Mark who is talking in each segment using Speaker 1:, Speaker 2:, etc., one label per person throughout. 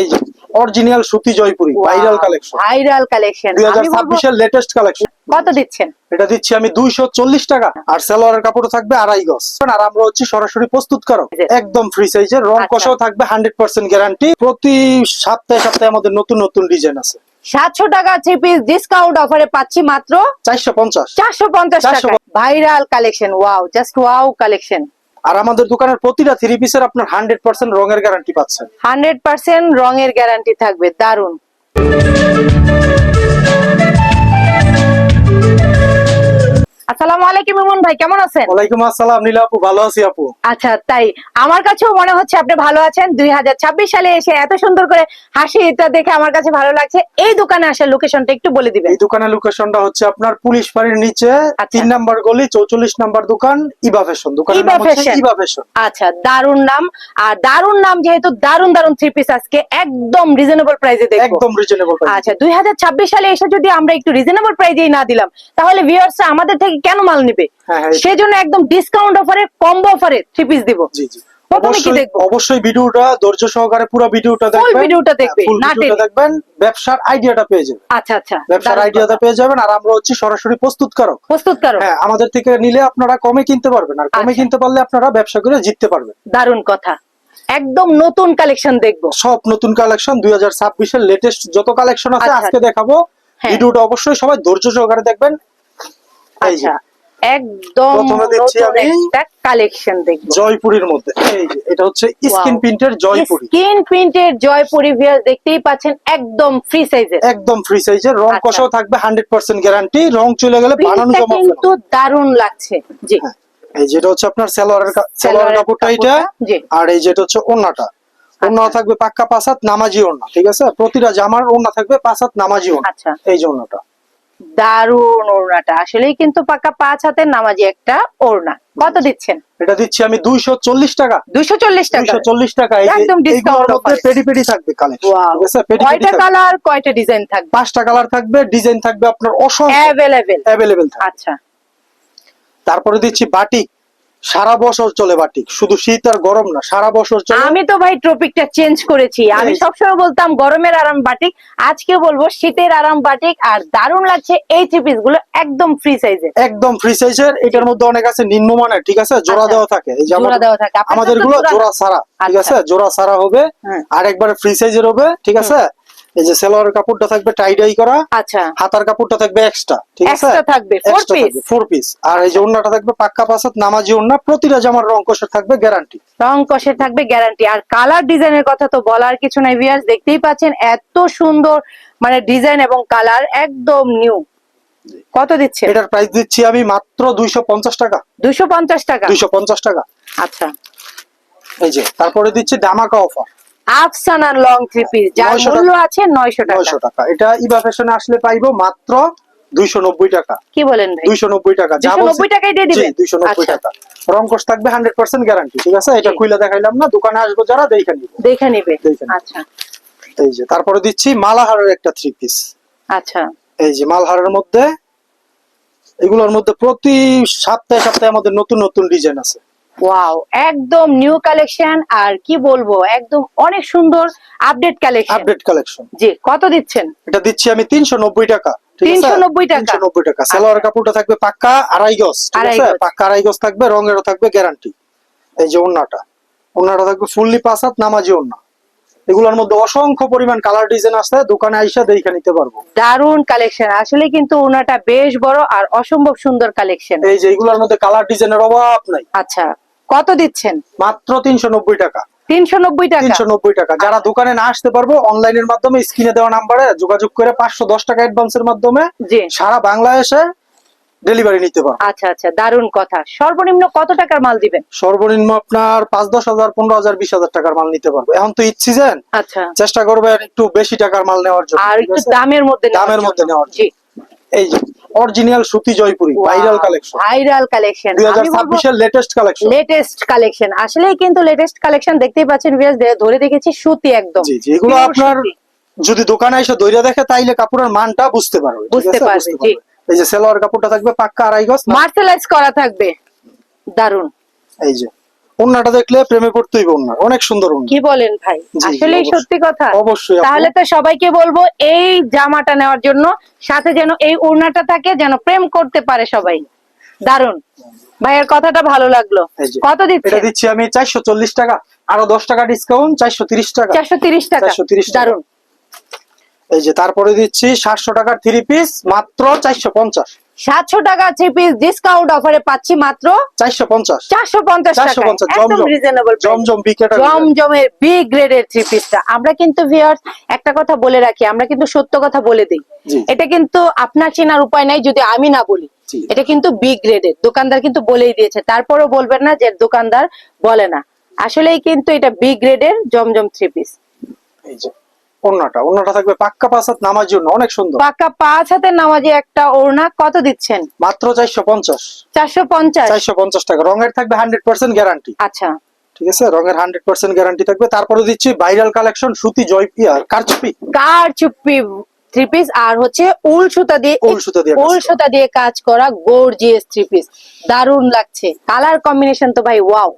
Speaker 1: এই অরিজিনাল সুতি Jaipuri viral collection
Speaker 2: viral collection
Speaker 1: দুই হাজার ছাব্বিশের লেটেস্ট কালেকশন
Speaker 2: কত দিচ্ছেন?
Speaker 1: এটা দিচ্ছি আমি দুইশো চল্লিশ টাকা। আর সালোয়ারের কাপড় থাকবে আড়াই গজ। আর আমরা হচ্ছে সরাসরি একদম ফ্রি সাইজের রং
Speaker 2: আচ্ছা।
Speaker 1: কষাও থাকবে হান্ড্রেড পার্সেন্ট গ্যারান্টি প্রতি সপ্তাহে সপ্তাহে আমাদের নতুন নতুন ডিজাইন আছে।
Speaker 2: সাতশো টাকা থ্রি পিস ডিসকাউন্ট অফারে পাচ্ছি মাত্র
Speaker 1: চারশো পঞ্চাশ।
Speaker 2: চারশো পঞ্চাশ
Speaker 1: 450
Speaker 2: টাকা viral collection wow just wow collection
Speaker 1: আর আমাদের দোকানের প্রতিটা থ্রি পিসের আপনার হান্ড্রেড পার্সেন্ট রঙের গ্যারান্টি পাচ্ছেন।
Speaker 2: হান্ড্রেড পার্সেন্ট রঙের গ্যারান্টি থাকবে দারুণ আসসালামু আলাইকুম ইমন ভাই কেমন আছেন?
Speaker 1: ওয়ালাইকুম আসসালাম নীলা আপু ভালো আছি আপু।
Speaker 2: আচ্ছা তাই আমার কাছেও মনে হচ্ছে আপনি ভালো আছেন। দুই সালে এসে এত সুন্দর করে হাসিটা দেখে আমার কাছে ভালো লাগছে। এই দোকানে আসার লোকেশনটা একটু বলে দিবেন।
Speaker 1: এই দোকানের লোকেশনটা হচ্ছে আপনার পুলিশ বাড়ির নিচে
Speaker 2: আচ্ছা।
Speaker 1: তিন নাম্বার গলি চৌচল্লিশ নাম্বার দোকান ইবা ফ্যাশন। দোকানের নাম হচ্ছে ইবা ফ্যাশন।
Speaker 2: আচ্ছা দারুণ নাম। আর দারুণ নাম যেহেতু দারুণ দারুণ থ্রি পিস আজকে একদম রিজনেবল প্রাইসে দেখব।
Speaker 1: একদম রিজনেবল
Speaker 2: আচ্ছা দুই হাজার ছাব্বিশ সালে এসে যদি আমরা একটু রিজনেবল প্রাইজেই না দিলাম তাহলে ভিউয়ার্স আমাদের থেকে কেন মাল নিবে?
Speaker 1: হ্যাঁ, হ্যাঁ।
Speaker 2: সেজন্য একদম ডিসকাউন্ট অফারে কম্বো অফারে থ্রি পিস দিব।
Speaker 1: জি জি। অবশ্যই ভিডিওটা ধৈর্য সহকারে পুরো ভিডিওটা দেখবেন।
Speaker 2: ভিডিওটা দেখবে,
Speaker 1: ফুল
Speaker 2: না
Speaker 1: ভিডিওটা
Speaker 2: টেনে।
Speaker 1: দেখবেন ব্যবসার আইডিয়াটা পেয়ে যাবেন।
Speaker 2: আচ্ছা আচ্ছা
Speaker 1: ব্যবসার আইডিয়াটা পেয়ে যাবেন আর আমরা হচ্ছে সরাসরি প্রস্তুত করো হ্যাঁ আমাদের থেকে নিলে আপনারা কমে কিনতে পারবেন আর কমে
Speaker 2: আচ্ছা।
Speaker 1: কিনতে পারলে আপনারা ব্যবসা করে জিততে পারবেন।
Speaker 2: দারুণ কথা। একদম নতুন কালেকশন দেখব।
Speaker 1: সব নতুন কালেকশন দুই হাজার ছাব্বিশের লেটেস্ট যত কালেকশন আছে
Speaker 2: আচ্ছা।
Speaker 1: আজকে দেখাবো।
Speaker 2: হ্যাঁ।
Speaker 1: ভিডিওটা অবশ্যই সবাই ধৈর্য সহকারে দেখবেন।
Speaker 2: আচ্ছা একদম
Speaker 1: প্রথমে দেখছি আমি
Speaker 2: একটা কালেকশন দেখব।
Speaker 1: জয়পুরীর মধ্যে। এই যে এটা হচ্ছে স্ক্রিন প্রিন্টের জয়পুরি।
Speaker 2: স্কিন প্রিন্টের জয়পুরি ভিউয়ার দেখতেই পাচ্ছেন একদম ফ্রি সাইজের
Speaker 1: একদম ফ্রি সাইজের রং
Speaker 2: আচ্ছা।
Speaker 1: কষাও থাকবে হান্ড্রেড পার্সেন্ট গ্যারান্টি রং চলে গেলে বানানো জমা
Speaker 2: কিন্তু দারুণ লাগছে জি।
Speaker 1: হ্যাঁ, এই যেটা হচ্ছে আপনার সালোয়ারের সালোয়ারের
Speaker 2: সালোয়ারের
Speaker 1: কাপড়টা এটা আর এই যেটা হচ্ছে ওন্নাটা ওন্না থাকবে পাক্কা পাঁচাত নামাজি ওন্না ঠিক আছে? প্রতিটা জামার ওন্না থাকবে পাঁচাত নামাজি ওন্না
Speaker 2: আচ্ছা।
Speaker 1: এই যে ওন্নাটা
Speaker 2: দারুণ ওড়নাটা। আসলেই কিন্তু পাকা পাঁচ হাতের নামাজি একটা ওড়না। কত দিচ্ছেন?
Speaker 1: এটা দিচ্ছি আমি দুইশো চল্লিশ টাকা।
Speaker 2: দুইশো চল্লিশ টাকা?
Speaker 1: দুইশো চল্লিশ টাকা।
Speaker 2: একদম ডিসকাউন্ট।
Speaker 1: পেডি পেডি থাকবে
Speaker 2: কয়টা কালার কয়টা ডিজাইন থাকবে?
Speaker 1: পাঁচটা কালার থাকবে ডিজাইন থাকবে আপনার অসংখ্য
Speaker 2: অ্যাভেলেবেল
Speaker 1: অ্যাভেলেবেল
Speaker 2: আচ্ছা।
Speaker 1: তারপরে দিচ্ছি বাটিক। সারা বছর চলে বাটিক শুধু শীত আর গরম না সারা বছর চলে
Speaker 2: আমি তো ভাই টপিকটা চেঞ্জ করেছি আমি
Speaker 1: এই।
Speaker 2: সবসময় বলতাম গরমের আরাম বাটিক আজকে বলব শীতের আরাম বাটিক আর দারুণ লাগছে এই থ্রি পিসগুলো একদম ফ্রি সাইজের
Speaker 1: একদম ফ্রি সাইজের এটার মধ্যে অনেক আছে নিম্নমানের ঠিক আছে জোড়া
Speaker 2: আচ্ছা।
Speaker 1: দেওয়া থাকে এই যে
Speaker 2: জোড়া দেওয়া থাকে
Speaker 1: আমাদেরগুলো
Speaker 2: জোড়া
Speaker 1: সারা ঠিক
Speaker 2: আচ্ছা।
Speaker 1: আছে জোড়া সারা হবে
Speaker 2: হুম।
Speaker 1: আর একবারে ফ্রি সাইজের হবে ঠিক আছে এই যে সেলোয়ারের কাপড়টা থাকবে টাই ডাই করা
Speaker 2: আচ্ছা।
Speaker 1: হাতার কাপড়টা থাকবে এক্সট্রা ঠিক আছে?
Speaker 2: Extra থাকবে, four piece?
Speaker 1: ফোর পিস আর এই যে ওন্নাটা থাকবে পাক্কা পাসাত নামাজি ওন্না প্রতিটা জামার রং কষে থাকবে গ্যারান্টি
Speaker 2: রং কষে থাকবে গ্যারান্টি আর কালার ডিজাইনের কথা তো বলার কিছু নাই ভিউয়ার্স দেখতেই পাচ্ছেন এত সুন্দর মানে ডিজাইন এবং কালার একদম নিউ কত দিচ্ছে?
Speaker 1: এটার প্রাইস দিচ্ছি আমি মাত্র দুইশো পঞ্চাশ টাকা।
Speaker 2: দুশো পঞ্চাশ টাকা?
Speaker 1: দুইশো পঞ্চাশ টাকা।
Speaker 2: আচ্ছা।
Speaker 1: এই যে তারপরে দিচ্ছি দামাকা offer
Speaker 2: Afsana long three piece যার মূল্য আছে নয়শো টাকা।
Speaker 1: নয়শো টাকা। এটা ইবা ফ্যাশনে আসলে পাইবো মাত্র দুইশো নব্বই টাকা।
Speaker 2: কি বলেন ভাই?
Speaker 1: দুইশো নব্বই টাকা। যা
Speaker 2: 290 টাকায় দিয়ে দিবেন?
Speaker 1: দুইশো নব্বই
Speaker 2: আচ্ছা।
Speaker 1: টাকা। রংকশ থাকবে হান্ড্রেড পার্সেন্ট গ্যারান্টি ঠিক আছে? এটা দেখাইলাম না দোকানে আসব যারা দেখে নিবে।
Speaker 2: দেখে নিবে। আচ্ছা।
Speaker 1: এই যে তারপরে দিচ্ছি মালাহারের একটা থ্রি পিস
Speaker 2: আচ্ছা।
Speaker 1: এই যে মালহারের মধ্যে এগুলোর মধ্যে প্রতি সপ্তাহে সপ্তাহে আমাদের নতুন নতুন ডিজাইন আছে।
Speaker 2: ওয়াও একদম নিউ কালেকশন আর কি বলব একদম অনেক সুন্দর আপডেট কালেকশন
Speaker 1: আপডেট কালেকশন
Speaker 2: জি কত দিচ্ছেন?
Speaker 1: এটা দিচ্ছি আমি তিনশো নব্বই টাকা ঠিক আছে?
Speaker 2: 390 টাকা?
Speaker 1: তিনশো নব্বই টাকা। সালোয়ার কাপড়টা থাকবে পাক্কা আড়াই গজ ঠিক আছে? পাক্কা আড়াই গজ থাকবে রঙেরও থাকবে গ্যারান্টি এই যে ওন্নাটা ওন্নাটা থাকবে ফুললি পাসাত নামাজি ওন্না এগুলোর মধ্যে অসংখ্য পরিমাণ কালার ডিজাইন আছে দোকানে আইসা দেখে নিতে পারব।
Speaker 2: দারুণ কালেকশন আসলে কিন্তু ওনাটা বেশ বড় আর অসম্ভব সুন্দর কালেকশন
Speaker 1: এই যে এগুলোর মধ্যে কালার ডিজাইনের অভাব নাই।
Speaker 2: আচ্ছা। কত দিচ্ছেন?
Speaker 1: মাত্র তিনশো নব্বই টাকা।
Speaker 2: তিনশো নব্বই টাকা।
Speaker 1: তিনশো নব্বই টাকা। যারা দোকানে না আসতে পারব অনলাইনের মাধ্যমে স্ক্রিনে দেওয়া নাম্বারে যোগাযোগ করে পাঁচশো দশ টাকা অ্যাডভান্সের মাধ্যমে
Speaker 2: জি।
Speaker 1: সারা বাংলাদেশে ডেলিভারি নিতে পারব।
Speaker 2: আচ্ছা আচ্ছা দারুণ কথা। সর্বনিম্ন কত টাকার মাল দিবেন?
Speaker 1: সর্বনিম্ন আপনার পাঁচ দশ হাজার পনেরো হাজার বিশ হাজার টাকার মাল নিতে পারব। এখন তো ঈদ সিজন
Speaker 2: আচ্ছা।
Speaker 1: চেষ্টা করবেন একটু বেশি টাকার মাল নেওয়ার জন্য
Speaker 2: আর একটু দামের মধ্যে নেওয়ার
Speaker 1: দামের। মধ্যে নেওয়ার
Speaker 2: জি।
Speaker 1: এই যে। অরিজিনাল সুতি Jaipuri viral collection
Speaker 2: viral collection
Speaker 1: দুই হাজার ছাব্বিশের লেটেস্ট কালেকশন
Speaker 2: লেটেস্ট কালেকশন আসলেই কিন্তু লেটেস্ট কালেকশন দেখতেই পাচ্ছেন ভিউয়ার্স ধরে দেখেছি সুতি একদম।
Speaker 1: জি জি এগুলো আপনার যদি দোকানে এসে দইরা দেখে তাইলে কাপড়ের মানটা বুঝতে পারবে।
Speaker 2: বুঝতে? পারবে, জি।
Speaker 1: এই যে সেলোয়ার কাপড়টা থাকবে পাক্কা আড়াই গজ
Speaker 2: মার্সেলাইজ করা থাকবে। দারুণ
Speaker 1: এই যে ওন্নাটা দেখলে প্রেমে পড়তেই ওন্না অনেক সুন্দর
Speaker 2: কি বলেন ভাই?
Speaker 1: অবশ্যই।
Speaker 2: সত্যি কথা।
Speaker 1: অবশ্যই
Speaker 2: তাহলে তো সবাইকে বলব এই জামাটা নেওয়ার জন্য সাথে যেন এই ওড়নাটা থাকে যেন প্রেম করতে পারে সবাই। দারুণ ভাইয়ের কথাটা ভালো লাগল। কত দিচ্ছে?
Speaker 1: এটা দিচ্ছি আমি চারশো চল্লিশ টাকা। আরও দশ টাকা ডিসকাউন্ট চারশো তিরিশ টাকা।
Speaker 2: চারশো তিরিশ টাকা।
Speaker 1: 430 টাকা।
Speaker 2: দারুণ
Speaker 1: এই যে তারপরে দিচ্ছি সাতশো টাকার থ্রি পিস মাত্র চারশো পঞ্চাশ।
Speaker 2: সাতশো টাকা থ্রি পিস ডিসকাউন্ট অফারে পাচ্ছি মাত্র
Speaker 1: চারশো পঞ্চাশ।
Speaker 2: চারশো পঞ্চাশ
Speaker 1: চারশো
Speaker 2: টাকা
Speaker 1: পঞ্চাশ
Speaker 2: একদম রিজনেবল জমজমের বি গ্রেডের থ্রি পিসটা আমরা কিন্তু একটা কথা বলে রাখি আমরা কিন্তু সত্য কথা বলে দিই। এটা কিন্তু আপনার চেনার উপায় নাই যদি আমি না বলি। এটা কিন্তু বি গ্রেডের দোকানদার কিন্তু বলেই দিয়েছে। তারপরেও বলবেন না যে দোকানদার বলে না। আসলেই কিন্তু এটা বি গ্রেডের জমজম থ্রি পিস
Speaker 1: ওন্নাটা ওন্নাটা থাকবে পাক্কা পাসাত নামার জন্য অনেক সুন্দর।
Speaker 2: পাকা পাঁচ হাতের নামাজে একটা ওড়না কত দিচ্ছেন?
Speaker 1: মাত্র চারশো পঞ্চাশ।
Speaker 2: চারশো পঞ্চাশ?
Speaker 1: চারশো পঞ্চাশ টাকা। রঙের থাকবে হান্ড্রেড পার্সেন্ট গ্যারান্টি।
Speaker 2: আচ্ছা।
Speaker 1: ঠিক আছে? রঙের হান্ড্রেড পার্সেন্ট গ্যারান্টি থাকবে। তারপরে দিচ্ছি ভাইরাল কালেকশন সুতি জয় কারচুপি।
Speaker 2: কার চুপ্পি থ্রি পিস আর হচ্ছে উল সুতা দিয়ে
Speaker 1: উল সুতা দিয়ে
Speaker 2: উল সুতা দিয়ে কাজ করা গর্জিয়াস থ্রি পিস দারুণ লাগছে। কালার কম্বিনেশন তো ভাই ওয়াও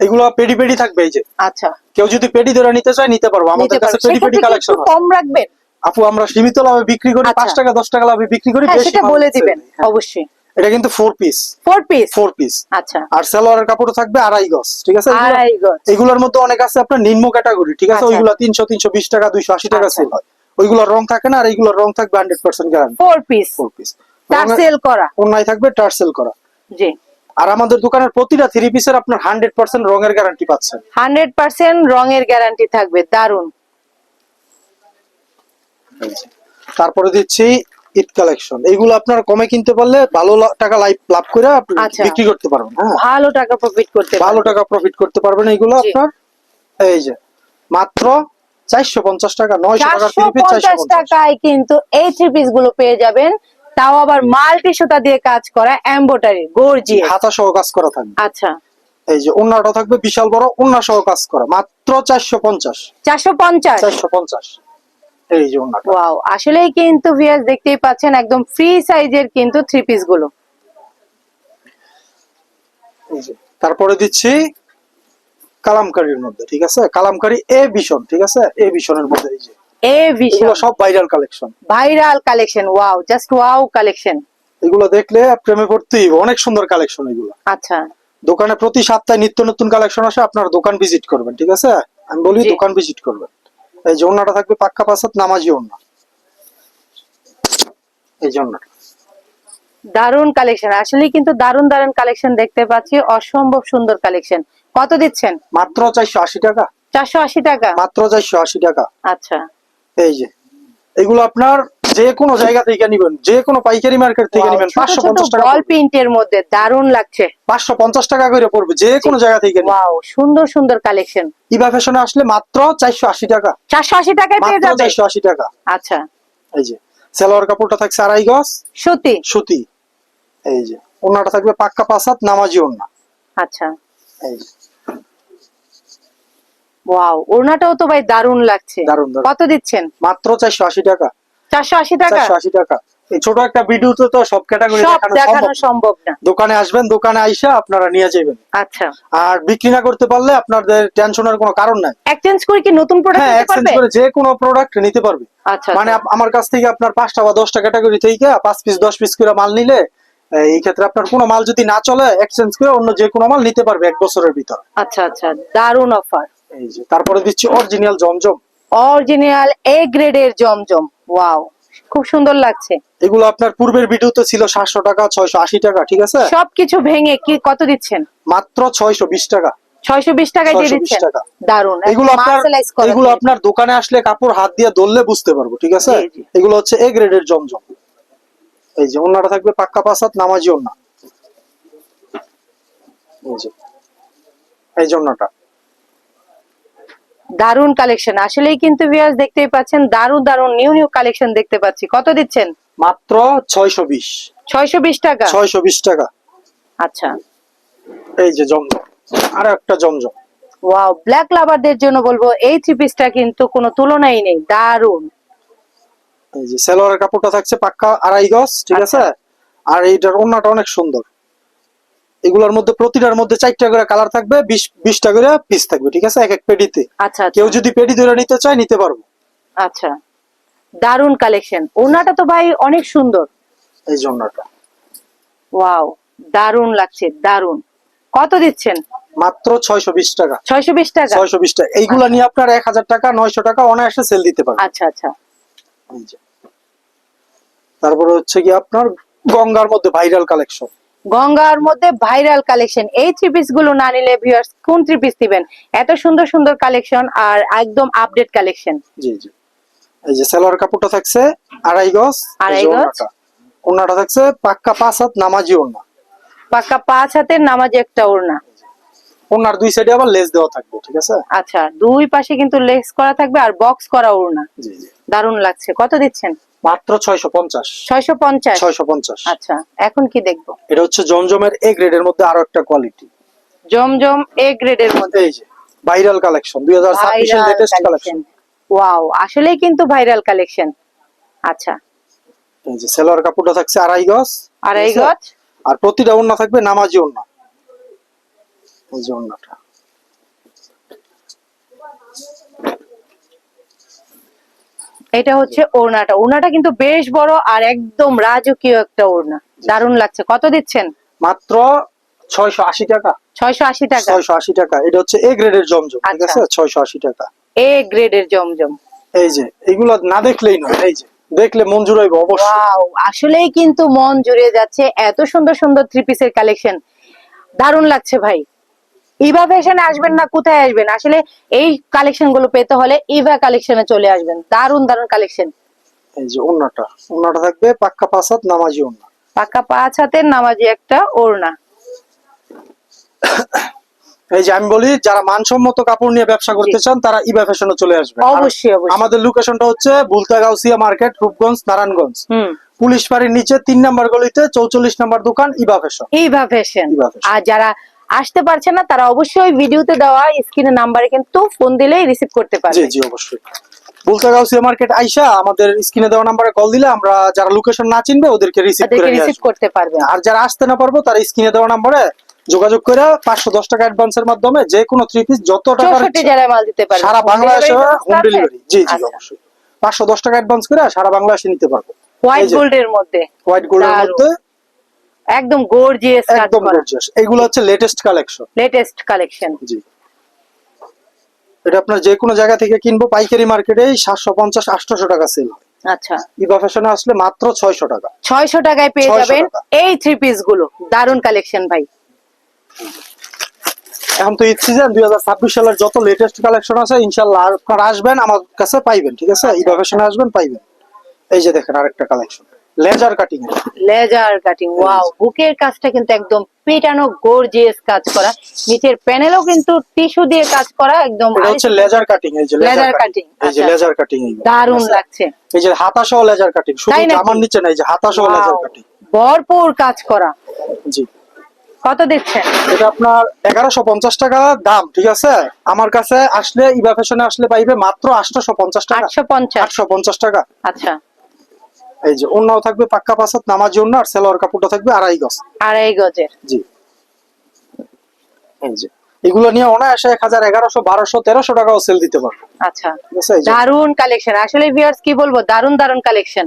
Speaker 1: এগুলো পেডি পেডি থাকবে এই যে।
Speaker 2: আচ্ছা।
Speaker 1: কেউ যদি পেডি ধরে নিতে চায় নিতে পারব। আমাদের কাছে পেডি পেডি কালেকশন
Speaker 2: কম রাখবেন।
Speaker 1: আপু আমরা সীমিত লাভে বিক্রি করি
Speaker 2: আচ্ছা।
Speaker 1: পাঁচ টাকা দশ টাকা লাভে বিক্রি করি
Speaker 2: হ্যাঁ
Speaker 1: বেশি
Speaker 2: সেটা বলে দিবেন
Speaker 1: হ্যাঁ।
Speaker 2: অবশ্যই।
Speaker 1: এটা কিন্তু four piece
Speaker 2: four piece
Speaker 1: four piece
Speaker 2: আচ্ছা।
Speaker 1: আর সালোয়ারের কাপড় থাকবে আড়াই গজ ঠিক আছে?
Speaker 2: আড়াই গজ।
Speaker 1: এগুলোর মধ্যে অনেক আছে আপনার নিম্ন ক্যাটাগরি ঠিক আছে?
Speaker 2: আচ্ছা।
Speaker 1: ওইগুলো তিনশো তিনশো বিশ টাকা দুইশো আশি টাকা
Speaker 2: আচ্ছা।
Speaker 1: সেল হয়। ওইগুলোর রং থাকে না আর এইগুলোর রং থাকবে hundred percent guarantee
Speaker 2: four piece
Speaker 1: four piece
Speaker 2: তার সেল করা।
Speaker 1: অন্যায় থাকবে টার্সেল করা।
Speaker 2: জি।
Speaker 1: আর আমাদের দোকানের প্রতিটা থ্রি পিসের আপনার হান্ড্রেড পার্সেন্ট রঙের গ্যারান্টি পাচ্ছেন।
Speaker 2: হান্ড্রেড পার্সেন্ট রঙের গ্যারান্টি থাকবে দারুণ
Speaker 1: তারপরে দিচ্ছি ঈদ কালেকশন এইগুলো আপনার কমে কিনতে পারলে ভালো টাকা লাইফ লাভ করে আপনি
Speaker 2: আচ্ছা।
Speaker 1: বিক্রি করতে পারবেন হ্যাঁ।
Speaker 2: ভালো টাকা প্রফিট করতে
Speaker 1: ভালো টাকা প্রফিট করতে পারবেন এইগুলো আপনার। এই যে মাত্র চারশো পঞ্চাশ টাকা নয়শো টাকা
Speaker 2: কিন্তু এই থ্রি পিসগুলো পেয়ে যাবেন। তাও আবার মাল্টি সুতা দিয়ে কাজ করা এম্বোটারি গর্জি
Speaker 1: হাতা সহ কাজ করা থাকবে।
Speaker 2: আচ্ছা।
Speaker 1: এই যে অন্যটা থাকবে বিশাল বড় অন্য সহ কাজ করা। মাত্র চারশো পঞ্চাশ।
Speaker 2: চারশো পঞ্চাশ?
Speaker 1: চারশো পঞ্চাশ। এই যে অন্যটা
Speaker 2: ওয়াও আসলেই কিন্তু ভিয়াস দেখতেই পাচ্ছেন একদম ফ্রি সাইজের কিন্তু থ্রি
Speaker 1: পিসগুলো। তারপরে দিচ্ছি কালামকারীর মধ্যে ঠিক আছে? কালামকারী এ ভীষণ ঠিক আছে? এ ভীষণের মধ্যে এই যে। এগুলো সব viral collection
Speaker 2: viral collection wow just wow collection
Speaker 1: এগুলো দেখলে প্রেমে পড়তেই অনেক সুন্দর কালেকশন এগুলো।
Speaker 2: আচ্ছা।
Speaker 1: দোকানে প্রতি সপ্তাহে নিত্য নতুন কালেকশন আসে আপনার দোকান ভিজিট করবেন ঠিক আছে? আমি বলি দোকান ভিজিট করবেন। এই যে থাকবে পাক্কা পাসাত নামাজি ওন্না এই
Speaker 2: কালেকশন আসলেই কিন্তু দারুণ দারুণ কালেকশন দেখতে পাচ্ছি। অসম্ভব সুন্দর কালেকশন কত দিচ্ছেন?
Speaker 1: মাত্র চারশো আশি টাকা।
Speaker 2: চারশো আশি টাকা?
Speaker 1: মাত্র চারশো আশি টাকা।
Speaker 2: আচ্ছা।
Speaker 1: এই যে এগুলো আপনার যে কোনো জায়গা থেকে নিবেন যে কোনো পাইকারি মার্কেট থেকে নিবেন
Speaker 2: ছোট
Speaker 1: পাঁচশো
Speaker 2: ছোট
Speaker 1: পঞ্চাশ টাকা
Speaker 2: বল প্রিন্টের মধ্যে দারুণ লাগছে।
Speaker 1: পাঁচশো পঞ্চাশ টাকা করে পড়বে যে কোনো জায়গা থেকে
Speaker 2: ওয়াও সুন্দর সুন্দর কালেকশন
Speaker 1: ইবা ফ্যাশনে আসলে মাত্র চারশো আশি টাকা।
Speaker 2: চারশো আশি টাকায় পেয়ে
Speaker 1: মাত্র
Speaker 2: যাবে।
Speaker 1: চারশো আশি টাকা।
Speaker 2: আচ্ছা।
Speaker 1: এই যে সালোয়ার কাপড়টা থাকছে আড়াই গজ।
Speaker 2: সত্যি
Speaker 1: সুতি। এই যে ওনাটা থাকবে পাক্কা পাসাত নামাজি ওন্না
Speaker 2: আচ্ছা।
Speaker 1: এই যে।
Speaker 2: ওয়াও ওড়নাটাও তো ভাই দারুণ লাগছে। কত দিচ্ছেন?
Speaker 1: মাত্র চারশো আশি টাকা।
Speaker 2: চারশো আশি টাকা?
Speaker 1: আশি টাকা। এই ছোট একটা ভিডিওতে তো সব ক্যাটাগরি দেখানো সম্ভব।
Speaker 2: না।
Speaker 1: দোকানে আসবেন দোকানে আইসা আপনারা নিয়ে যাবেন।
Speaker 2: আচ্ছা।
Speaker 1: আর বিক্রি না করতে পারলে আপনাদের টেনশনের কোনো কারণ নাই।
Speaker 2: এক্সচেঞ্জ করে কি নতুন প্রোডাক্ট
Speaker 1: হ্যাঁ
Speaker 2: নিতে
Speaker 1: এক্সচেঞ্জ
Speaker 2: পারবে?
Speaker 1: করে যে কোনো প্রোডাক্ট নিতে পারবে।
Speaker 2: আচ্ছা
Speaker 1: মানে
Speaker 2: আচ্ছা।
Speaker 1: আমার কাছ থেকে আপনার পাঁচটা বা দশটা ক্যাটাগরি থেকে পাঁচ পিস দশ পিস করে মাল নিলে এই এই ক্ষেত্রে আপনার কোনো মাল যদি না চলে এক্সচেঞ্জ করে অন্য যে কোনো মাল নিতে পারবে এক বছরের ভিতর।
Speaker 2: আচ্ছা আচ্ছা। দারুণ অফার
Speaker 1: এই যে তারপরে দিচ্ছি অরিজিনাল জমজম।
Speaker 2: অরিজিনাল এ গ্রেডের জমজম। ওয়াও খুব সুন্দর লাগছে।
Speaker 1: এগুলো আপনার পূর্বের ভিডিওতে ছিল সাতশো টাকা ছয়শো আশি টাকা ঠিক আছে?
Speaker 2: সবকিছু ভেঙে কি কত দিচ্ছেন?
Speaker 1: মাত্র ছয়শো বিশ টাকা।
Speaker 2: ছয়শো বিশ টাকায় দিয়ে দিচ্ছেন? দারুণ
Speaker 1: এগুলো আপনার এগুলো আপনার দোকানে আসলে কাপড় হাত দিয়ে ধরলে বুঝতে পারব ঠিক আছে। এগুলো হচ্ছে এ গ্রেডের জমজম। এই যে ওনাটা থাকবে পাক্কা পাসাত নামাজি ওন্না। এই যে এই জন্যটা
Speaker 2: দারুণ কালেকশন আসলেই কিন্তু ভিউয়ার্স দেখতেই পাচ্ছেন দারুণ দারুণ নিউ নিউ কালেকশন দেখতে পাচ্ছি। কত দিচ্ছেন?
Speaker 1: মাত্র ছয়শো বিশ।
Speaker 2: ছয়শো বিশ টাকা?
Speaker 1: ছয়শো বিশ টাকা।
Speaker 2: আচ্ছা।
Speaker 1: এই যে জমজম আর একটা জমজম।
Speaker 2: ওয়াও ব্ল্যাক লাভারদের জন্য বলব এই থ্রি পিসটা কিন্তু কোনো তুলনাই নেই দারুণ
Speaker 1: এই যে সেলোয়ারের কাপড়টা থাকছে পাক্কা আড়াই গজ ঠিক আছে?
Speaker 2: আচ্ছা।
Speaker 1: আর এইটার ওন্নাটা অনেক সুন্দর। এগুলোর মধ্যে প্রতিটার মধ্যে চারটা করে কালার থাকবে বিশ বিশটা করে পিস থাকবে ঠিক আছে? এক এক পেডিতে
Speaker 2: আচ্ছা আচ্ছা।
Speaker 1: কেউ যদি পেডি ধরে নিতে চায় নিতে পারব।
Speaker 2: আচ্ছা। দারুণ কালেকশন ওনাটা তো ভাই অনেক সুন্দর।
Speaker 1: এই জন্যটা
Speaker 2: ওয়াও দারুণ লাগছে দারুণ কত দিচ্ছেন?
Speaker 1: মাত্র ছয়শো বিশ টাকা।
Speaker 2: ছয়শো বিশ টাকা?
Speaker 1: ছয়শো বিশ টাকা। এইগুলা নিয়ে আপনার এক হাজার টাকা নয়শো টাকা অনায়াসে সেল দিতে পারবেন।
Speaker 2: আচ্ছা আচ্ছা।
Speaker 1: তারপরে হচ্ছে কি আপনার গঙ্গার মধ্যে ভাইরাল কালেকশন
Speaker 2: গঙ্গার মধ্যে ভাইরাল কালেকশন এই থ্রি পিসগুলো না নিলে ভিউয়ার্স কোন থ্রি পিস দিবেন? এত সুন্দর সুন্দর কালেকশন আর একদম আপডেট কালেকশন
Speaker 1: জি জি। এই যে সালোয়ার কাপড়টা থাকছে আড়াই গজ
Speaker 2: আড়াই গজ।
Speaker 1: ওড়নাটা। থাকছে পাক্কা পাঁচ হাত নামাজি ওড়না।
Speaker 2: পাক্কা পাঁচ হাতের নামাজে একটা ওড়না।
Speaker 1: ওড়নার দুই সাইডে আবার লেস দেওয়া থাকবে ঠিক আছে?
Speaker 2: আচ্ছা দুই পাশে কিন্তু লেস করা থাকবে আর বক্স করা ওড়না।
Speaker 1: জি জি।
Speaker 2: দারুণ লাগছে। কত দিচ্ছেন?
Speaker 1: মাত্র ছয়শো পঞ্চাশ।
Speaker 2: ছয়শো পঞ্চাশ?
Speaker 1: ছয়শো পঞ্চাশ।
Speaker 2: আচ্ছা এখন কি দেখব?
Speaker 1: এটা হচ্ছে জমজমের এ গ্রেডের মধ্যে আরও একটা কোয়ালিটি
Speaker 2: জমজম এ গ্রেডের মধ্যে।
Speaker 1: এই যে ভাইরাল কালেকশন দুই হাজার ছাব্বিশের লেটেস্ট
Speaker 2: কালেকশন ওয়াও আসলেই কিন্তু ভাইরাল কালেকশন আচ্ছা।
Speaker 1: এই যে সেলোয়ার কাপড়টা থাকছে আড়াই গজ।
Speaker 2: আড়াই? গজ?
Speaker 1: আর প্রতিটা ওড়না থাকবে নামাজি ওড়না। এই যে ওড়নাটা।
Speaker 2: এটা হচ্ছে ওড়নাটা। ওড়নাটা কিন্তু বেশ বড় আর একদম রাজকীয় একটা ওড়না। দারুণ লাগছে। কত দিচ্ছেন?
Speaker 1: মাত্র ছয়শো আশি টাকা।
Speaker 2: ছয়শো আশি টাকা?
Speaker 1: ছয়শো আশি টাকা। এটা হচ্ছে এ গ্রেডের জমজম ঠিক
Speaker 2: আচ্ছা।
Speaker 1: আছে? ছয়শো আশি টাকা।
Speaker 2: এ গ্রেডের জমজম।
Speaker 1: এই যে এগুলো না দেখলেই নয় এই যে। দেখলে মন জুড়াইবে অবশ্যই।
Speaker 2: ওয়াও আসলেই কিন্তু মন জুড়ে যাচ্ছে এত সুন্দর সুন্দর থ্রি পিসের কালেকশন দারুণ লাগছে ভাই। ইভা ফ্যাশনে আসবেন না কোথায় আসবেন? আসলে এই কালেকশনগুলো পেতে হলে ইভা কালেকশনে চলে আসবেন। দারুণ দারুণ কালেকশন
Speaker 1: এই যে ওড়নাটা ওড়নাটা থাকবে পাক্কা পাঁচ হাত নামাজি ওড়না।
Speaker 2: পাক্কা পাঁচ হাতের নামাজি একটা ওড়না।
Speaker 1: এই যে আমি বলি যারা মানসম্মত কাপড় নিয়ে ব্যবসা করতে চান তারা ইবা ফ্যাশনে চলে আসবে
Speaker 2: অবশ্যই
Speaker 1: আমাদের লোকেশনটা হচ্ছে বুলতাগাউসিয়া মার্কেট রূপগঞ্জ নারায়ণগঞ্জ। পুলিশ বাড়ির নিচে তিন নাম্বার গলিতে চৌচল্লিশ নাম্বার দোকান Iba fashion
Speaker 2: Eva fashion
Speaker 1: Eva fashion.
Speaker 2: আর যারা আসতে পারছে না তারা অবশ্যই ভিডিওতে দেওয়া স্ক্রিনে নাম্বারে কিন্তু ফোন দিলেই রিসিভ করতে পারবে।
Speaker 1: জি অবশ্যই। বুলতাগাউসিয়া মার্কেট আইসা আমাদের স্ক্রিনে দেওয়া নাম্বারে কল দিলে আমরা যারা লোকেশন না চিনবে ওদেরকে রিসিভ করে
Speaker 2: রিসিভ করতে পারবে।
Speaker 1: আর যারা আসতে না পারব তারা স্ক্রিনে দেওয়া নাম্বারে যোগাযোগ করে পাঁচশো দশ টাকা অ্যাডভান্সের মাধ্যমে যে কোনো থ্রি পিস যত টাকার সারা বাংলাদেশে হোম ডেলিভারি জি জি
Speaker 2: আচ্ছা।
Speaker 1: অবশ্যই। পাঁচশো দশ টাকা অ্যাডভান্স করে সারা বাংলাদেশে নিতে পারব।
Speaker 2: হোয়াইট গোল্ডের মধ্যে।
Speaker 1: হোয়াইট গোল্ডের মধ্যে
Speaker 2: একদম গর্জিয়াস
Speaker 1: একদম গর্জিয়াস এগুলো হচ্ছে লেটেস্ট কালেকশন
Speaker 2: লেটেস্ট কালেকশন
Speaker 1: জি। এটা আপনার যে কোনো জায়গা থেকে কিনবো পাইকারি মার্কেটে সাতশো পঞ্চাশ আটশো টাকা সেল
Speaker 2: আচ্ছা।
Speaker 1: ইবা ফ্যাশনে আসলে মাত্র ছয়শো টাকা।
Speaker 2: ছয়শো টাকায় পেয়ে যাবেন এই থ্রি পিসগুলো। দারুণ কালেকশন ভাই।
Speaker 1: এখন তো ঈদ সিজন দুই হাজার ছাব্বিশ সালের যত লেটেস্ট কালেকশন আছে ইনশাল্লাহ আপনারা আসবেন আমার কাছে পাইবেন ঠিক আছে? ইবা ফ্যাশনে আসবেন পাইবেন। এই যে দেখেন আরেকটা collection laser cutting
Speaker 2: laser cutting wow বুকের কাজটা কিন্তু একদম পেটানো গর্জিয়াস কাজ করা। নিচের প্যানেলও কিন্তু টিস্যু দিয়ে কাজ করা একদম
Speaker 1: এটা হচ্ছে লেজার কাটিং এই যে লেজার কাটিং এই যে
Speaker 2: আচ্ছা।
Speaker 1: লেজার কাটিং
Speaker 2: দারুণ লাগছে।
Speaker 1: এই যে হাতা সহ লেজার কাটিং শুধু? জামার নিচে না এই যে হাতা সহ লেজার কাটিং
Speaker 2: ভরপুর কাজ করা।
Speaker 1: জি।
Speaker 2: কত দিচ্ছেন
Speaker 1: এটা আপনার এগারোশো পঞ্চাশ টাকা দাম ঠিক আছে? আমার কাছে আসলে ইবা ফ্যাশনে আসলে পাইবে মাত্র আটশোশো পঞ্চাশ টাকা।
Speaker 2: আটশো পঞ্চাশ
Speaker 1: আটশো পঞ্চাশ টাকা।
Speaker 2: আচ্ছা।
Speaker 1: এই যে অন্যও থাকবে পাক্কা পাসাত নামাজি অন্য আর সেলোয়ার কাপড়টা থাকবে আড়াই গজ।
Speaker 2: আড়াই গজের।
Speaker 1: জি। এই যে এগুলো নিয়ে অনায়াসে এক হাজার এগারোশো বারোশো তেরোশো টাকাও সেল দিতে পারবে।
Speaker 2: আচ্ছা। দারুণ কালেকশন আসলে ভিউয়ার্স কি বলব? দারুণ দারুণ কালেকশন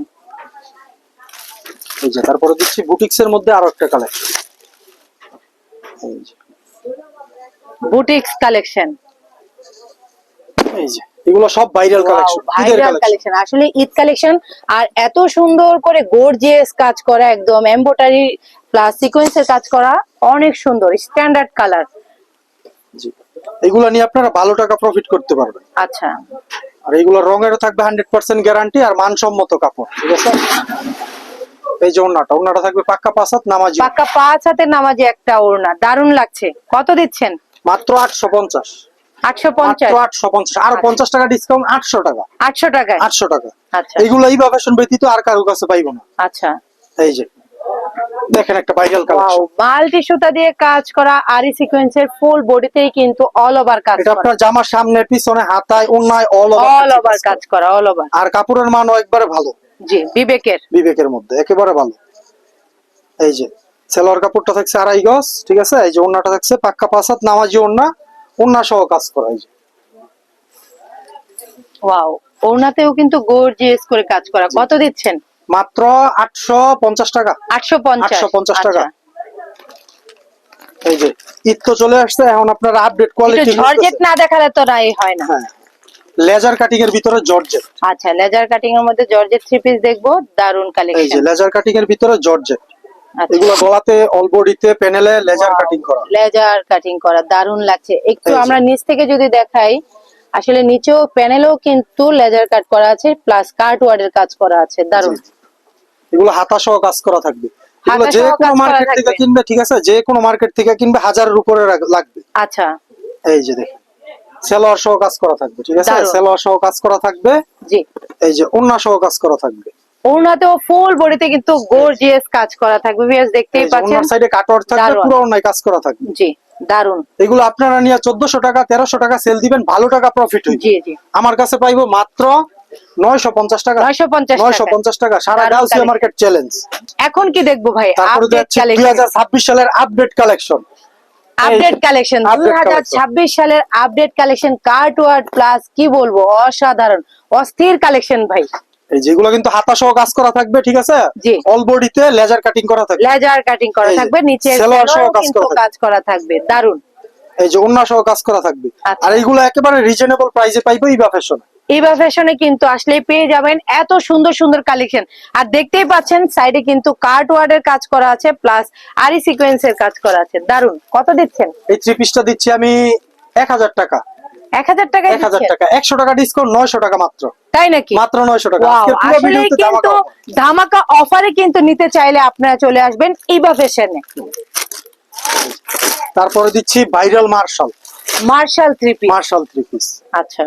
Speaker 1: এই যে তারপরে দিচ্ছি বুটিক্স এর মধ্যে আরও একটা কালেকশন
Speaker 2: বুটিক্স কালেকশন
Speaker 1: এই যে। এগুলো সব ভাইরাল কালেকশন
Speaker 2: ভাইরাল
Speaker 1: কালেকশন
Speaker 2: আসলে ঈদ কালেকশন আর এত সুন্দর করে গর্জিয়াস কাজ করা একদম এমব্রয়ডারি প্লাস সিকোয়েন্সের কাজ করা অনেক সুন্দর স্ট্যান্ডার্ড কালার
Speaker 1: জি। এগুলো নিয়ে আপনারা ভালো টাকা প্রফিট করতে পারবেন।
Speaker 2: আচ্ছা।
Speaker 1: আর এগুলো রঙেরও থাকবে হান্ড্রেড পার্সেন্ট গ্যারান্টি আর মানসম্মত কাপড় ঠিক আছে? এই যে ওন্নাটা ওন্নাটা থাকবে পাক্কা পাসাত নামাজি।
Speaker 2: পাক্কা পাঁচ হাতের নামাজি একটা ওড়না দারুণ লাগছে। কত দিচ্ছেন?
Speaker 1: মাত্র আটশো পঞ্চাশ।
Speaker 2: পঞ্চাশ।
Speaker 1: আটশো পঞ্চাশ। আর পঞ্চাশ টাকা ডিসকাউন্ট আটশো টাকা।
Speaker 2: আটশো টাকায়
Speaker 1: আটশো টাকা।
Speaker 2: আচ্ছা।
Speaker 1: এইগুলো এই ফ্যাশন ব্যতীত আর কারও কাছে পাইবো না।
Speaker 2: আচ্ছা।
Speaker 1: এই যে দেখেন একটা ভাইরাল কালেকশন
Speaker 2: মাল্টি সুতা দিয়ে কাজ করা আরি সিকোয়েন্সের ফুল বডিতেই কিন্তু অল ওভার কাজ করা।
Speaker 1: আপনার জামার সামনে পিছনে হাতায় অল
Speaker 2: অল ওভার কাজ করা। অল ওভার
Speaker 1: আর কাপড়ের মানও একবারে ভালো।
Speaker 2: জি বিবেকের।
Speaker 1: বিবেকের মধ্যে একেবারে ভালো। এই যে সেলোয়ার কাপড়টা থাকছে আড়াই গজ ঠিক আছে? এই যে ওন্নাটা থাকছে পাক্কা পাঁচ হাত নামাজি ওন্না ওন্না সহ কাজ করা
Speaker 2: ওয়াও ওনাতেও কিন্তু গর্জিয়াস করে কাজ করা। কত দিচ্ছেন?
Speaker 1: মাত্র আটশো পঞ্চাশ টাকা।
Speaker 2: আটশো পঞ্চাশ
Speaker 1: 850 টাকা। এই যে ঈদ তো চলে আসছে এখন আপনারা আপডেট কোয়ালিটি
Speaker 2: জর্জেট না দেখালে তো রাই হয় না।
Speaker 1: হ্যাঁ। লেজার কাটিং এর ভিতরে জর্জেট
Speaker 2: আচ্ছা লেজার কাটিং এর মধ্যে জর্জেট থ্রি পিস দেখব দারুণ
Speaker 1: এই যে
Speaker 2: কালেকশন
Speaker 1: লেজার কাটিং এর ভিতরে জর্জেট
Speaker 2: আচ্ছা
Speaker 1: এগুলো গলাতে অল প্যানেলে লেজার কাটিং করা।
Speaker 2: লেজার কাটিং করা দারুণ লাগছে। একটু আমরা নিচ থেকে যদি দেখাই আসলে নিচেও প্যানেলেও কিন্তু লেজার কাট করা আছে প্লাস কার্ট ওয়ার্ডের কাজ করা আছে
Speaker 1: দারুণ এগুলো হাতা সহ কাজ করা থাকবে। এগুলো যে কোনো মার্কেট থেকে কিনবে ঠিক আছে? যে কোনো মার্কেট থেকে কিনবে হাজারের উপরে লাগবে।
Speaker 2: আচ্ছা।
Speaker 1: এই যে দেখেন। সেলোয়ার সহ কাজ করা থাকবে ঠিক আছে। সেলোয়ার সহ কাজ করা থাকবে।
Speaker 2: জি।
Speaker 1: এই যে ওন্না সহ কাজ করা থাকবে।
Speaker 2: ওনাতেও ফুল বডিতে কিন্তু গর্জিয়াস কাজ করা থাকবে ভিউয়ার্স দেখতেই পাচ্ছেন।
Speaker 1: ওন্নার সাইডে কাটওয়ার্ক থাকবে পুরো ওন্নায় কাজ করা থাকবে।
Speaker 2: জি দারুণ
Speaker 1: এগুলো আপনারা নিয়ে চোদ্দশো টাকা তেরোশো টাকা সেল দিবেন ভালো টাকা প্রফিট হইবে।
Speaker 2: জি জি।
Speaker 1: আমার কাছে পাইবো মাত্র নয়শো পঞ্চাশ টাকা।
Speaker 2: নয়শো পঞ্চাশ
Speaker 1: নয়শো পঞ্চাশ টাকা। সারা গাউসিয়া মার্কেট চ্যালেঞ্জ
Speaker 2: এখন কি দেখব ভাই? আপডেট কালেকশন
Speaker 1: হাজার ছাব্বিশ সালের আপডেট কালেকশন
Speaker 2: আপডেট কালেকশন দুই
Speaker 1: update
Speaker 2: হাজার
Speaker 1: collection।
Speaker 2: ছাব্বিশ সালের আপডেট কালেকশন কার্ট ওয়ার্ড প্লাস কি বলব? অসাধারণ। অস্থির কালেকশন ভাই।
Speaker 1: এই যেগুলো কিন্তু হাতা সহ কাজ করা থাকবে ঠিক আছে। অল বডিতে লেজার কাটিং করা থাকবে।
Speaker 2: লেজার কাটিং করা থাকবে নিচে
Speaker 1: সালোয়ার সহ কাজ করা থাকবে।
Speaker 2: দারুণ
Speaker 1: এই যে সহ কাজ করা থাকবে।
Speaker 2: আচ্ছা।
Speaker 1: আর এইগুলো একেবারে রিজনেবল প্রাইসে পাইবো ইবা ফ্যাশন
Speaker 2: ইভা ফ্যাশনে কিন্তু আসলেই পেয়ে যাবেন এত সুন্দর সুন্দর কালেকশন আর দেখতেই পাচ্ছেন সাইডে কিন্তু কার্ট ওয়ার্ডের কাজ করা আছে প্লাস আরি সিকোয়েন্সের কাজ করা আছে। দারুণ কত দিচ্ছেন?
Speaker 1: এই থ্রি পিসটা দিচ্ছি আমি এক হাজার টাকা।
Speaker 2: এক হাজার টাকা
Speaker 1: এক হাজার টাকা। একশো টাকা ডিসকাউন্ট নয়শো টাকা মাত্র।
Speaker 2: তাই নাকি?
Speaker 1: মাত্র নয়শো টাকা।
Speaker 2: আসলে কিন্তু
Speaker 1: ধামাকা
Speaker 2: অফারে কিন্তু নিতে চাইলে আপনারা চলে আসবেন ইবা ফ্যাশনে
Speaker 1: তারপরে দিচ্ছি viral marshal
Speaker 2: marshal three piece
Speaker 1: marshal three piece
Speaker 2: আচ্ছা।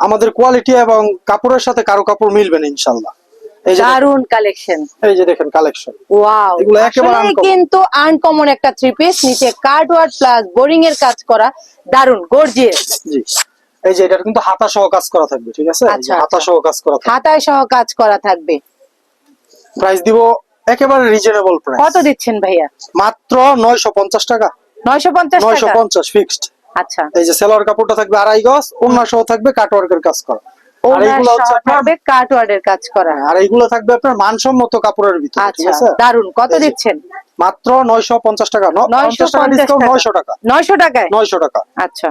Speaker 1: আমাদের কোয়ালিটি এবং কাপড়ের সাথে কারও কাপড় মিলবে না
Speaker 2: দারুণ কালেকশন
Speaker 1: এই যে দেখেন কালেকশন
Speaker 2: ওয়াও
Speaker 1: এগুলো একেবারে
Speaker 2: কিন্তু আনকমন একটা থ্রি পিস নিচে কার্ড ওয়ার্ড প্লাস বোরিং এর কাজ করা দারুণ গর্জিয়াস
Speaker 1: জি। এই যে এটার কিন্তু হাতা সহ কাজ করা থাকবে ঠিক আছে? হাতা। সহ কাজ করা থাকবে।
Speaker 2: হাতায় সহ কাজ করা থাকবে।
Speaker 1: প্রাইস দিব একেবারে রিজনেবল প্রাইস
Speaker 2: কত দিচ্ছেন ভাইয়া?
Speaker 1: মাত্র নয়শো পঞ্চাশ টাকা।
Speaker 2: নয়শো পঞ্চাশ
Speaker 1: নয়শো
Speaker 2: টাকা
Speaker 1: পঞ্চাশ ফিক্সড
Speaker 2: আচ্ছা।
Speaker 1: এই যে কাপড়টা থাকবে আড়াই গজ সহ থাকবে কাটওয়ার্কের কাজ করা। আর আপনার
Speaker 2: থাকবে কাজ করা।
Speaker 1: আর এইগুলো থাকবে আপনার মানসম্মত কাপড়ের ভিতরে ঠিক
Speaker 2: আচ্ছা
Speaker 1: আছে?
Speaker 2: দারুণ কত দিচ্ছেন?
Speaker 1: মাত্র নয়শো পঞ্চাশ টাকা।
Speaker 2: নয়শো
Speaker 1: পঞ্চাশ টাকা। ডিসকাউন্ট
Speaker 2: টাকা টাকায়?
Speaker 1: নয়শো টাকা।
Speaker 2: আচ্ছা।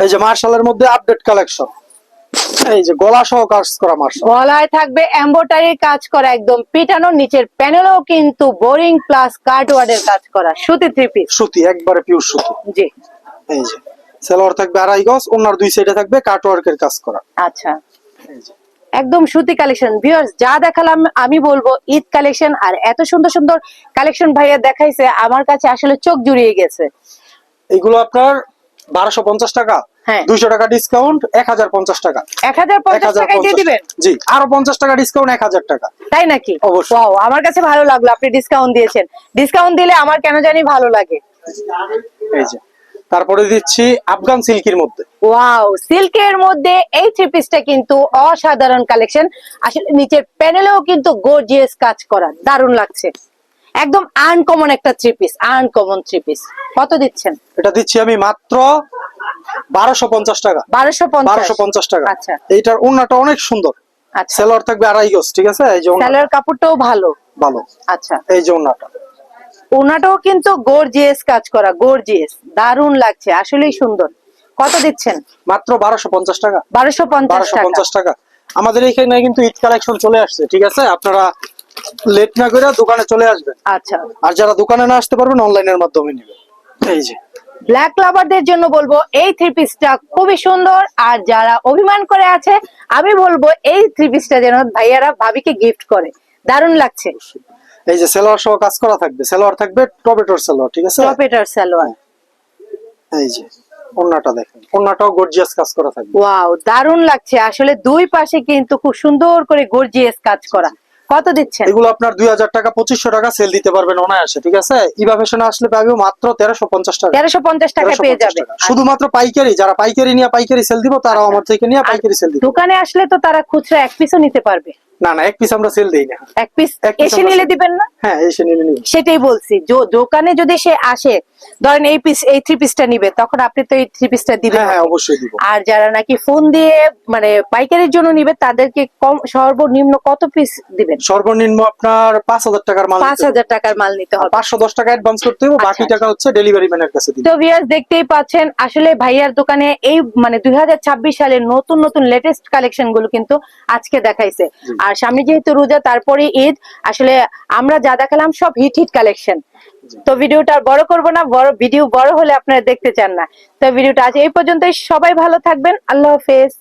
Speaker 1: এই যে মার্শালের মধ্যে আপডেট কালেকশন এই যে গলা সহ কাজ করা মার্শাল
Speaker 2: গলায় থাকবে এম্বোটারির কাজ করা একদম পিটানো নিচের প্যানেলও কিন্তু বোরিং প্লাস কার্ড ওয়ার্ডের কাজ করা। সুতি থ্রি পিস
Speaker 1: সুতি একবারে পিওর সুতি।
Speaker 2: জি।
Speaker 1: এই যে সেলোয়ার থাকবে আড়াই গজ ওনার দুই সাইডে থাকবে কাটওয়ার্কের কাজ করা।
Speaker 2: আচ্ছা।
Speaker 1: এই যে।
Speaker 2: একদম সুতি কালেকশন ভিউয়ার্স যা দেখালাম আমি বলব ঈদ কালেকশন আর এত সুন্দর সুন্দর কালেকশন ভাইয়া দেখাইছে আমার কাছে আসলে চোখ জুড়িয়ে গেছে।
Speaker 1: এগুলো আপনার বারোশো পঞ্চাশ টাকা
Speaker 2: হ্যাঁ।
Speaker 1: দুইশো টাকা ডিসকাউন্ট এক হাজার পঞ্চাশ টাকা।
Speaker 2: এক হাজার পঞ্চাশ টাকায় দিয়ে দিবেন?
Speaker 1: জি আরও পঞ্চাশ টাকা ডিসকাউন্ট এক হাজার টাকা।
Speaker 2: তাই নাকি?
Speaker 1: অবশ্যই।
Speaker 2: আমার কাছে ভালো লাগল আপনি ডিসকাউন্ট দিয়েছেন। ডিসকাউন্ট দিলে আমার কেন জানি ভালো লাগে।
Speaker 1: এই যে তারপরে দিচ্ছি আফগান সিল্কের মধ্যে।
Speaker 2: ওয়াও সিল্কের মধ্যে এই থ্রি পিসটা কিন্তু অসাধারণ কালেকশন আসলে নিচের প্যানেলেও কিন্তু গর্জিয়াস কাজ করা দারুণ লাগছে। একদম আনকমন একটা three piece uncommon three piece কত দিচ্ছেন?
Speaker 1: এটা দিচ্ছি আমি মাত্র বারোশো পঞ্চাশ টাকা।
Speaker 2: বারোশো
Speaker 1: বারোশো পঞ্চাশ টাকা।
Speaker 2: আচ্ছা।
Speaker 1: এইটার ওনাটা অনেক সুন্দর।
Speaker 2: আচ্ছা।
Speaker 1: থাকবে আড়াই গজ ঠিক আছে? এই যে ওড়না
Speaker 2: কাপড়টাও ভালো।
Speaker 1: ভালো।
Speaker 2: আচ্ছা।
Speaker 1: এই যে ওনাটা
Speaker 2: ওনাটাও কিন্তু গর্জিয়াস কাজ করা গর্জিয়াস দারুণ লাগছে আসলেই সুন্দর। কত দিচ্ছেন?
Speaker 1: মাত্র বারোশো পঞ্চাশ টাকা।
Speaker 2: বারোশো পঞ্চাশ টাকা।
Speaker 1: আমাদের এখানে কিন্তু ঈদ কালেকশন চলে আসছে ঠিক আছে? আপনারা লেট না করে দোকানে চলে আসবেন
Speaker 2: আচ্ছা।
Speaker 1: আর যারা দোকানে না আসতে পারবেন অনলাইনের মাধ্যমে নিবে। এই যে।
Speaker 2: ব্ল্যাক লাভারদের জন্য বলব এই থ্রি পিসটা খুবই সুন্দর। আর যারা অভিমান করে আছে আমি বলব এই থ্রি পিসটা যেন ভাইয়ারা ভাবিকে গিফট করে। দারুণ লাগছে।
Speaker 1: এই যে সেলোয়ার সহ কাজ করা থাকবে। সেলোয়ার থাকবে টপেটোর সেলোয়ার ঠিক আছে?
Speaker 2: টপেটার সালোয়ার
Speaker 1: এই যে ওন্নাটা দেখেন। ওন্নাটাও গর্জিয়াস কাজ করা থাকবে।
Speaker 2: ওয়াও দারুণ লাগছে। আসলে দুই পাশে কিন্তু খুব সুন্দর করে গর্জিয়াস কাজ করা। কত দিচ্ছেন?
Speaker 1: এগুলো আপনার দুই হাজার টাকা পঁচিশশো টাকা সেল দিতে পারবেন অনায়াসে ঠিক আছে? ইভা ফ্যাশনে আসলে পাবে মাত্র তেরোশো পঞ্চাশ টাকা।
Speaker 2: তেরোশো পঞ্চাশ
Speaker 1: টাকা
Speaker 2: পেয়ে যাবে।
Speaker 1: শুধুমাত্র পাইকারি যারা পাইকারি নিয়ে পাইকারি সেল দিব তারাও আমার থেকে নিয়ে পাইকারি সেল দিব।
Speaker 2: দোকানে আসলে তো তারা খুচরা এক পিসও নিতে পারবে।
Speaker 1: না না এক পিস আমরা সেল দেই না।
Speaker 2: এক পিস এসে নিলে দিবেন না?
Speaker 1: হ্যাঁ এসে নিলে নিবো।
Speaker 2: সেটাই বলছি যো- দোকানে যদি সে আসে ধরেন এই পিস এই থ্রি পিসটা নিবে তখন আপনি তো এই থ্রি পিসটা দিবেন
Speaker 1: হ্যাঁ হ্যাঁ অবশ্যই দিব।
Speaker 2: আর যারা নাকি ফোন দিয়ে মানে পাইকারির জন্য নিবে তাদেরকে কম সর্বনিম্ন কত পিস দিবেন?
Speaker 1: সর্বনিম্ন আপনার পাঁচ হাজার টাকার মাল
Speaker 2: পাঁচ হাজার টাকার মাল নিতে হবে।
Speaker 1: পাঁচশো দশ টাকা অ্যাডভান্স করতে হবে বাকি
Speaker 2: আচ্ছা।
Speaker 1: টাকা হচ্ছে ডেলিভারি ম্যানের কাছে
Speaker 2: তো ভিউয়ার্স দেখতেই পাচ্ছেন আসলে ভাইয়ার দোকানে এই মানে দুই হাজার ছাব্বিশ সালের নতুন নতুন লেটেস্ট কালেকশনগুলো কিন্তু আজকে দেখাইছে। আর সামনে যেহেতু রোজা, তারপরে ঈদ, আসলে আমরা যা দেখালাম সব হিট হিট কালেকশন। তো ভিডিওটা বড় করব না, বড় ভিডিও বড় হলে আপনারা দেখতে চান না। তো ভিডিওটা আজ এই পর্যন্তই, সবাই ভালো থাকবেন, আল্লাহ হাফেজ।